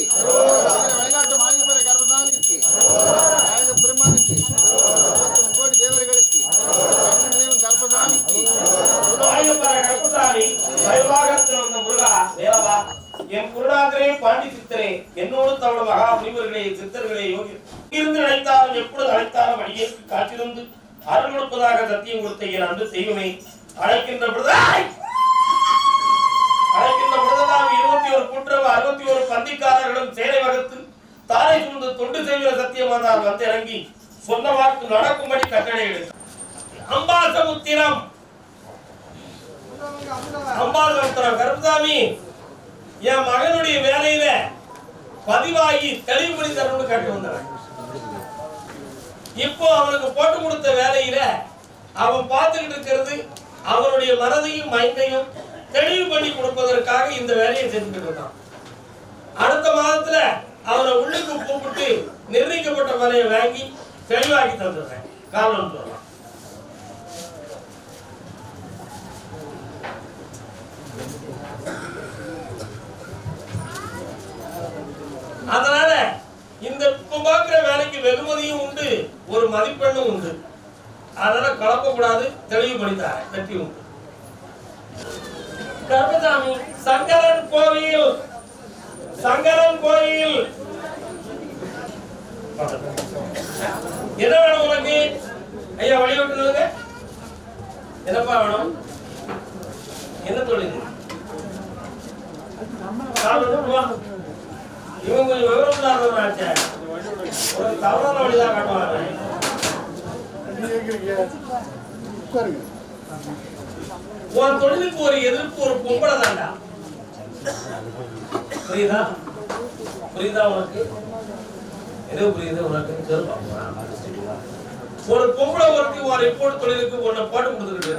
வழிகாட்டு மாளிகை கர்மசாமிக்கு நாயக பெருமானுக்கு கோடி தேவர்களுக்கு கர்மசாமிக்கு வந்த முருகா தேவா என் குருநாதரே பாண்டி சித்தரே என்னோடு தமிழ் மகா முனிவர்களே சித்தர்களே யோகி இருந்து அழைத்தாலும் எப்பொழுது அழைத்தாலும் அடியேற்கு காத்திருந்து அருள் கொடுப்பதாக சத்தியம் கொடுத்த என் அன்பு தெய்வமே அழைக்கின்ற பொழுதாய் செய்கிற வந்து இறங்கி சொன்ன வாக்கு நடக்கும்படி கட்டளை அம்பாசமுத்திரம் அம்பாசமுத்திரம் கருப்பசாமி. என் மகனுடைய வேலையில பதிவாகி தெளிவு பண்ணி தரணும்னு கேட்டு வந்தவன். இப்போ அவனுக்கு போட்டு கொடுத்த வேலையில அவன் பார்த்துக்கிட்டு இருக்கிறது அவனுடைய மனதையும் மைண்டையும் தெளிவு பண்ணி கொடுப்பதற்காக இந்த வேலையை செஞ்சுட்டு இருந்தான் அடுத்த மாதத்துல அவனை உள்ளுக்கு கூப்பிட்டு நிர்ணயிக்கப்பட்ட விலையை வாங்கி தெளிவாக்கி தந்துடுறேன். காரணம் சொல்லலாம் அதனால இந்த இப்ப பார்க்கிற வேலைக்கு வெகுமதியும் உண்டு ஒரு மதிப்பெண்ணும் உண்டு. அதனால கலப்பக்கூடாது தெளிவு வெற்றி உண்டு. கருமசாமி சங்கரன் கோவில் சங்கரன் கோயில் என்ன வேணும் உனக்கு? ஐயா வழிவிட்டுங்க என்னப்பா வேணும்? என்ன தொழில்? சாப்பிட்டு இவன் கொஞ்சம் விவரம் இல்லாதவனாச்சே ஒரு தவறான வழிதான் காட்டுவாங்க ஒரு தொழிலுக்கு ஒரு எதிர்ப்பு ஒரு பொம்பளை தாண்டா புரியுதா? புரியுதா உனக்கு? எது புரியுது உனக்கு ஒரு பொம்பளை ஒருத்தி ஒரு ரிப்போர்ட் தொழிலுக்கு உன்னை பாட்டு கொடுத்துக்கிட்டு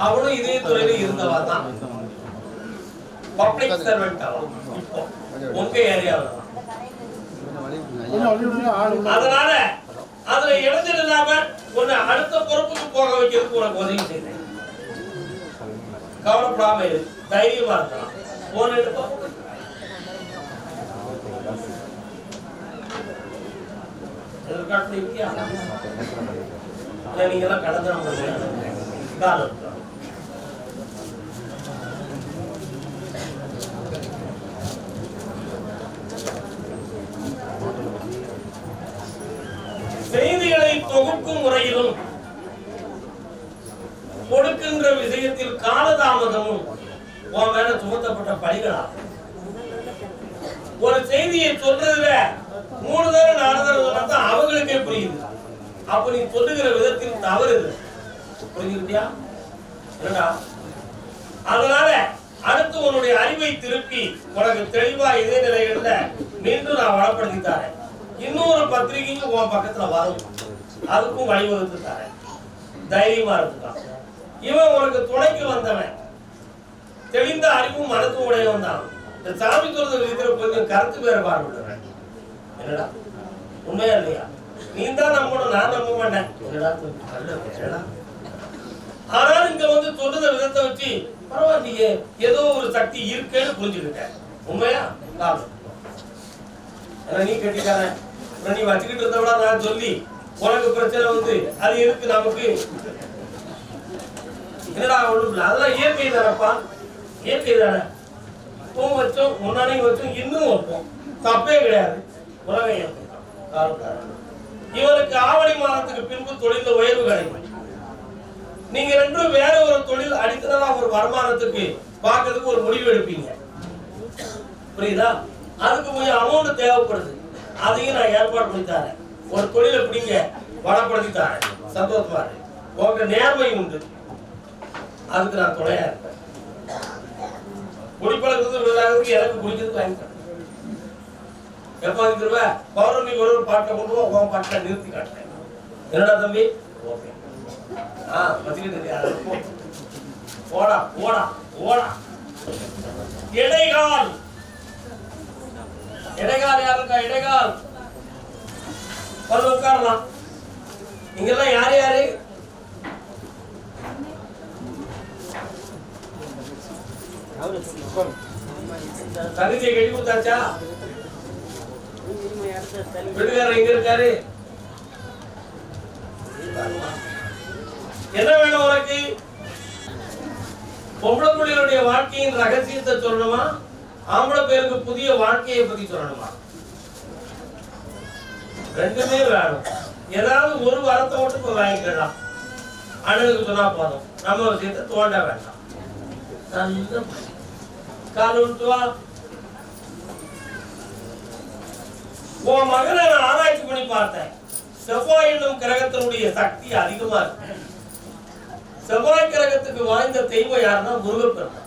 அவனும் இதே துறையில இருந்தவா தான்? பப்ளிக் சர்வெண்ட் அவன் இப்போ உங்க ஏரியாவில் அதனால அதுல இடைஞ்சல் இல்லாம உன்னை அடுத்த பொறுப்புக்கு போக வைக்கிறதுக்கு உனக்கு உதவி செய்தேன் கவலைப்படாம இரு. தைரியமா இருக்கலாம். போன எடுப்பா காலம். செய்திகளை தொகுக்கும் முறையிலும் கொடுக்கின்ற விஷயத்தில் காலதாமதமும் உன் மேல சுமத்தப்பட்ட பணிகளாகும் ஒரு செய்தியை சொல்றதுல மூணு தடவை நாலு தடவை சொன்னா தான் அவங்களுக்கே புரியுது. அப்ப நீ சொல்லுகிற விதத்தில் தவறு இல்லை. புரிஞ்சுக்கிட்டியா? என்னடா? அதனால அடுத்து உன்னுடைய அறிவை திருப்பி உனக்கு தெளிவா இதே நிலைகள்ல மீண்டும் நான் வளப்படுத்தி தரேன். இன்னொரு பத்திரிகையும் உன் பக்கத்துல வரும். அதுக்கும் வழிவகுத்து தரேன். தைரியமா இருந்துக்கலாம் இவன் உனக்கு துணைக்கு வந்தவன். தெளிந்த அறிவும் மனத்தும் உடையவன் தான். இந்த சாமி சொல்றது இருக்கிற கொஞ்சம் கருத்து வேறுபாடு உள்ளவன். என்னடா? உண்மையா இல்லையா? நீ தான் நம்பணும் நான் நம்ப மாட்டேன். ஆனால் ஆனாலும் இங்க வந்து சொல்லுத விதத்தை வச்சு பரவாயில்லையே ஏதோ ஒரு சக்தி இருக்குன்னு புரிஞ்சுக்கிட்டேன். உண்மையா? காரணம் நீ கட்டிக்கார நீ வச்சுக்கிட்டு இருந்தவளா நான் சொல்லி உனக்கு பிரச்சனை வந்து அது இருக்கு நமக்கு? என்னடா ஒண்ணு அதெல்லாம் இயற்கை தானப்பா. இயற்கை தானே. இப்பவும் வச்சோம் முன்னாடியும் வச்சோம் இன்னும் வைப்போம் தப்பே கிடையாது. உலக இவருக்கு ஆவணி மாதத்துக்கு பின்பு தொழில உயர்வு கிடைக்கும். நீங்க ரெண்டும் வேற ஒரு தொழில் அடித்தனா ஒரு வருமானத்துக்கு பார்க்கறதுக்கு ஒரு முடிவு எடுப்பீங்க. புரியுதா? அதுக்கு கொஞ்சம் அமௌண்ட் தேவைப்படுது. அதையும் நான் ஏற்பாடு பண்ணி தரேன். ஒரு தொழிலை பிடிங்க வளப்படுத்தி தரேன். சந்தோஷமா இருக்கு உங்க நேர்மை உண்டு. அதுக்கு நான் துணையா இருப்பேன். குடிப்பழக்கத்துக்கு விழுதாகிறதுக்கு எனக்கு குடிக்கிறது வாங்கி தரேன் எப்ப பௌர்ணமி ஒரு ஒரு பாட்டை கொண்டு உன் பாட்டை நிறுத்தி காட்டுறேன். என்னடா தம்பி? ஓகே. ஆ வச்சுக்கிட்டு யாரு? போடா இடைகால். இடைகால் யாருக்கா? இடைகால். வந்து உட்காரலாம். இங்கெல்லாம் யாரு யாரு? தகுதியை கட்டி கொடுத்தாச்சா? வீட்டுக்காரர் எங்க இருக்காரு? என்ன வேணும் உனக்கு? பொம்பளை பிள்ளைகளுடைய வாழ்க்கையின் ரகசியத்தை சொல்லணுமா? ஆம்பளை பேருக்கு புதிய வாழ்க்கையை பத்தி சொல்லணுமா? ரெண்டுமே வேணும். ஏதாவது ஒரு வரத்தை மட்டும் இப்ப வாங்கிக்கலாம். அண்ணனுக்கு சொன்னா போதும். நம்ம விஷயத்தை தோண்ட வேண்டாம். நல்ல கால் விட்டு வா உன் மகனை நான் ஆராய்ச்சி பண்ணி பார்த்தேன். செவ்வாய் என்னும் கிரகத்தினுடைய சக்தி அதிகமா இருக்கு. செவ்வாய் கிரகத்துக்கு வாய்ந்த தெய்வம் யாருன்னா முருகப்பெருமான்.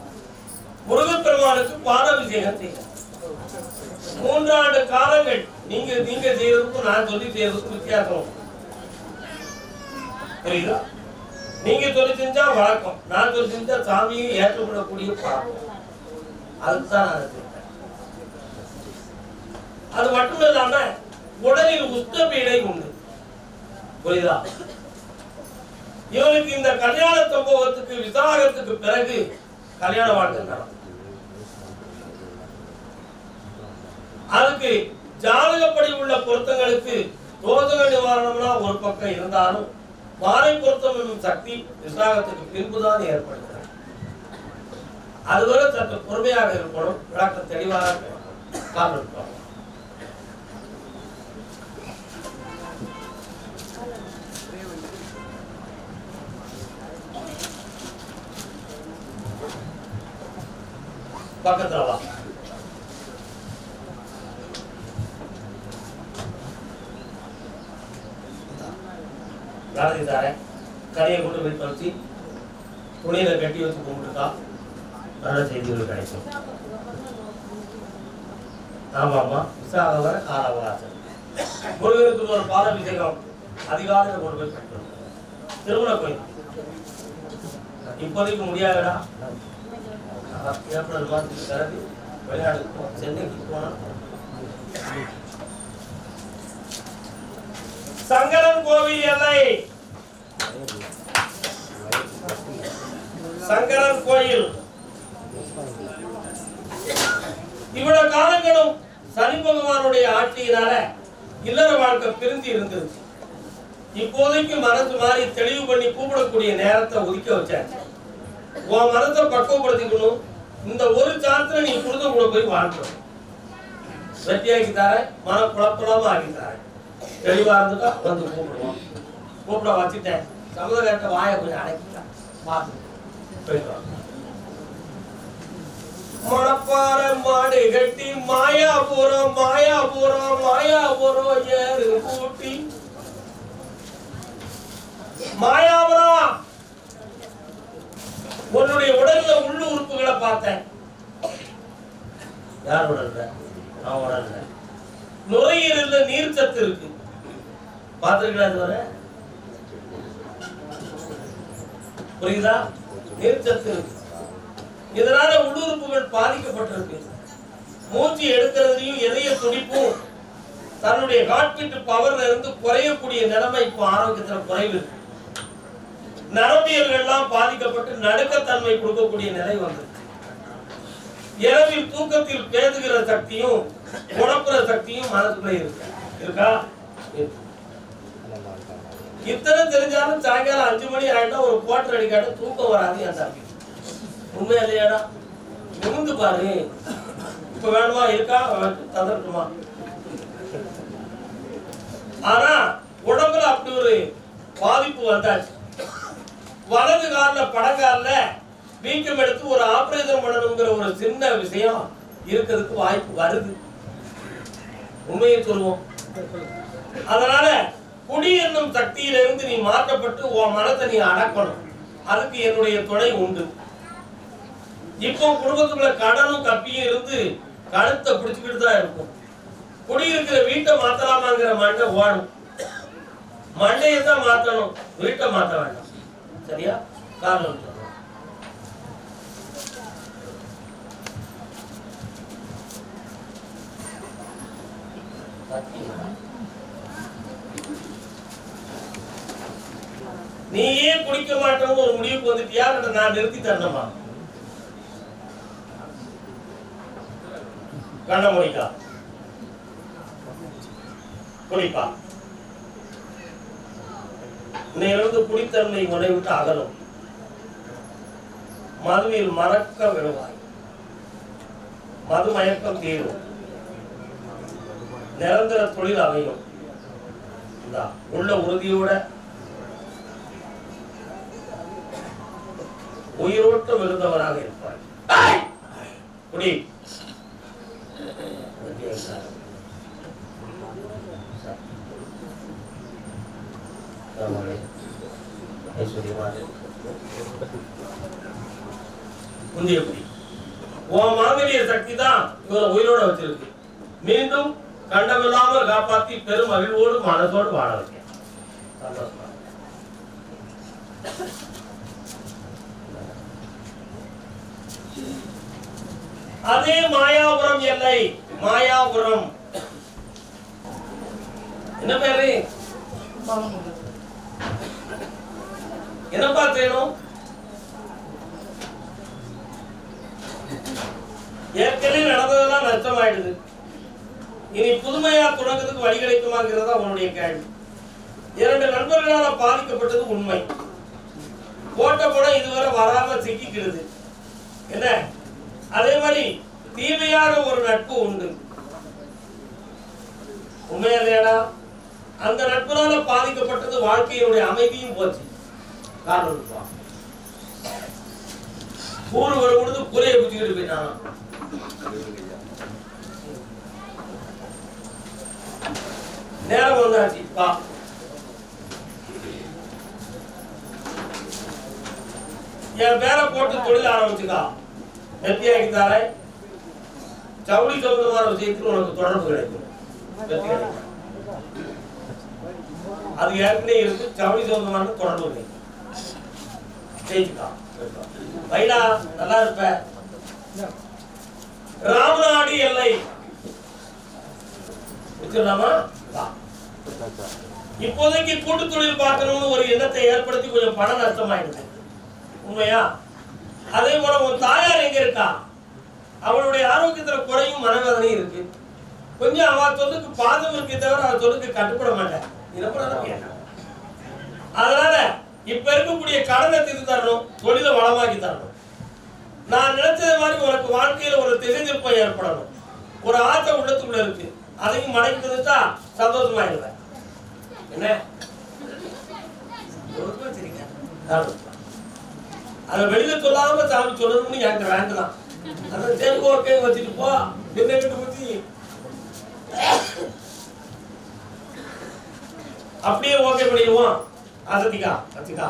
முருகப்பெருமானுக்கு பாதாபிஷேகம் செய்யணும். மூன்றாண்டு காலங்கள் நீங்க நீங்க செய்யறதுக்கும் நான் சொல்லி செய்யறதுக்கும் வித்தியாசம். புரியுதா? நீங்க சொல்லி செஞ்சா வழக்கம். நான் சொல்லி செஞ்சா சாமியை ஏற்றுக்கொள்ளக்கூடிய பழக்கம் அதுதான் நான் அது மட்டும் இல்லாம உடலில் உஷ்ண பீடை உண்டு. புரியுதா? இவனுக்கு இந்த கல்யாண சம்பவத்துக்கு விசாகத்துக்கு பிறகு கல்யாண வாழ்க்கை நடக்கும். அதுக்கு ஜாதகப்படி உள்ள பொருத்தங்களுக்கு தோதக நிவாரணம்னா ஒரு பக்கம் இருந்தாலும் மாலை பொருத்தம் என்னும் சக்தி விசாகத்துக்கு பின்புதான் ஏற்படுகிறது. அதுவரை சற்று பொறுமையாக இருக்கணும். விளக்கம் தெளிவாக காரணம் பக்கத்தில் வா. நாளைக்கு தாரேன் கரையை கொண்டு போய் தொலைச்சி துணியில கட்டி வச்சு கும்பிட்டுட்டா நல்ல செய்திகள் கிடைக்கும். ஆமாம்மா விசாகவர விசாக வர கால அவகாசம் முருகனுக்கு ஒரு பாலாபிஷேகம் அதிகாலையில் கொண்டு போய் திருமண கோயில் இப்போதைக்கு முடியாதுடா. ஏப்ரல் மாதத்துக்கு கிளம்பி வெளிநாடு போ. சென்னைக்கு போனோம் சங்கரன் கோவில் எல்லை. சங்கரன் கோயில். இவ்வளவு காலங்களும் சனி பகவானுடைய ஆட்சியினால இல்லற வாழ்க்கை பிரிந்து இருந்துருச்சு இப்போதைக்கு மனசு மாறி தெளிவு பண்ணி கூப்பிடக்கூடிய நேரத்தை ஒதுக்க வச்சாச்சு உன் மனத்தை பக்குவப்படுத்திக்கணும். இந்த ஒரு சாத்துல நீ புரித கூட போய் வாழ்க்கணும் வெட்டியாக்கி தரேன் மன குழப்பலாம ஆக்கி தெளிவா இருந்துட்டா வந்து கூப்பிடுவோம். கூப்பிட வச்சுட்டேன். சமுதாயத்தை வாயை கொஞ்சம் அடைக்கிட்டான் பார்த்து. போயிட்டு மணப்பாற மாடு கட்டி மாயாபுரம் மாயாபுரம் மாயாபுரம் ஏறு கூட்டி மாயாபுரம் உன்னுடைய உடல்ல உள்ள உறுப்புகளை பார்த்தேன். யார் உடல்ல? நான் உடல்ல. நுரையீரல்ல நீர் சத்து இருக்கு. பார்த்திருக்கீங்களா இதுவரை புரியுதா? நீர் சத்து இருக்கு. இதனால உள்ளுறுப்புகள் பாதிக்கப்பட்டிருக்கு. மூச்சு எடுக்கிறதுலையும் எதைய துடிப்பும் தன்னுடைய காட்பீட்டு பவர்ல இருந்து குறையக்கூடிய நிலைமை இப்போ ஆரோக்கியத்துல குறைவு இருக்கு. நரம்பியல்கள்லாம் பாதிக்கப்பட்டு நடுக்கத்தன்மை கொடுக்கக்கூடிய நிலை வந்தது இரவில் தூக்கத்தில் பேதுகிற சக்தியும் குழப்புற சக்தியும் மனதுக்குள்ள இருக்கு? இருக்கா? இத்தனை தெரிஞ்சாலும் சாயங்காலம் அஞ்சு மணி ஆயிட்டா ஒரு குவார்டர் அடிக்காட்ட தூக்கம் வராது என் தம்பி. உண்மையா இல்லையாடா? நிமிந்து பாரு. இப்ப வேணுமா? இருக்கா? தந்துட்டுமா ஆனா உடம்புல அப்படி ஒரு பாதிப்பு வந்தாச்சு. வலது காலில் படங்கால்ல வீக்கம் எடுத்து ஒரு ஆபரேஷன் பண்ணணுங்கிற ஒரு சின்ன விஷயம் இருக்கிறதுக்கு வாய்ப்பு வருது. உண்மையை சொல்லுவோம். அதனால குடி என்னும் சக்தியிலிருந்து நீ மாற்றப்பட்டு உன் மனத்தை நீ அடக்கணும். அதுக்கு என்னுடைய துணை உண்டு. இப்போ குடும்பத்துக்குள்ள கடனும் கப்பியும் இருந்து கழுத்தை பிடிச்சுக்கிட்டு தான் இருக்கும். குடியிருக்கிற வீட்டை மாத்தலாமாங்கிற மண்டை ஓடும். மண்டையை தான் மாத்தணும். வீட்டை மாத்த வேண்டாம். சரியா? காரணம் நீ ஏன் குடிக்க மாட்டேன்னு ஒரு முடிவுக்கு வந்துட்டியா? நான் நிறுத்தி தரணுமா? கண்ண முடிக்கா. குடிப்பா இன்னையிலிருந்து குடித்தன்மை உன்னை விட்டு அகலும். மதுவில் மறக்க விடுவாய். மது மயக்கம் தீரும். நிரந்தர தொழில் அமையும். உள்ள உறுதியோட உயிரோட்டம் இருந்தவராக இருப்பார் ஏய்! குடி. முந்தைய குடி. உன் சக்தி தான் இவரை உயிரோட வச்சிருக்கு. மீண்டும் கண்டமில்லாமல் காப்பாத்தி பெரும் மகிழ்வோடு மனதோடு வாழ வைக்க அதே மாயாபுரம் எல்லை. மாயாபுரம். என்ன பேரு? என்னப்பா செய்யணும் ஏற்கனவே நடந்ததெல்லாம் நஷ்டமாயிடுது. இனி புதுமையா தொடங்குறதுக்கு வழி கிடைக்குமாங்கிறதா உன்னுடைய கேள்வி. இரண்டு நண்பர்களால் பாதிக்கப்பட்டது உண்மை. போட்ட படம் இதுவரை வராம சிக்கிக்கிறது. என்ன? அதே மாதிரி தீமையான ஒரு நட்பு உண்டு. உண்மையா இல்லையாடா அந்த நட்புனால பாதிக்கப்பட்டது வாழ்க்கையினுடைய அமைதியும் போச்சு. காரணம் கூறு வரும் பொழுது கூரையை குத்திக்கிட்டு போயிட்டான்? நேரம் வந்தாச்சு வா என் பேரை போட்டு தொழில் ஆரம்பிச்சுக்கா வெற்றியாக்கி தரேன் ஜவுளி சம்பந்தமான விஷயத்தில் உனக்கு தொடர்பு கிடைக்கும் அது ஏற்கனவே இருக்கு ஜவுளி சம்பந்தமான தொடர்பு கிடைக்கும் ஜெயிச்சுக்கா வைடா நல்லா இருப்ப ராமநாடு எல்லை வச்சிடலாமா இப்போதைக்கு கூட்டு தொழில் பார்க்கணும்னு ஒரு எண்ணத்தை ஏற்படுத்தி கொஞ்சம் பண நஷ்டமாயிருக்கு உண்மையா? அதே போல உன் தாயார் எங்க இருக்கா? அவளுடைய ஆரோக்கியத்துல குறையும் மனவேதனையும் இருக்கு. கொஞ்சம் அவ சொல்லுக்கு பாதம் இருக்கே தவிர அவ சொல்லுக்கு கட்டுப்பட மாட்டேன் அதனால இப்ப இருக்கக்கூடிய கடனை தீர்த்து தரணும் தொழிலை வளமாக்கி தரணும். நான் நினைச்சது மாதிரி உனக்கு வாழ்க்கையில ஒரு திசை திருப்பம் ஏற்படணும். ஒரு ஆசை உள்ளத்துக்குள்ள இருக்கு. அதையும் மடக்கி தந்துட்டா சந்தோஷமாயிருவேன் என்ன அதை வெளியில சொல்லாம சாமி சொல்லணும்னு எனக்கு வேண்டலாம் அதான் சரி ஓகே வச்சுட்டு போ என்ன கிட்ட பத்தி அப்படியே ஓகே பண்ணிடுவோம் அசத்திக்கா வச்சுக்கா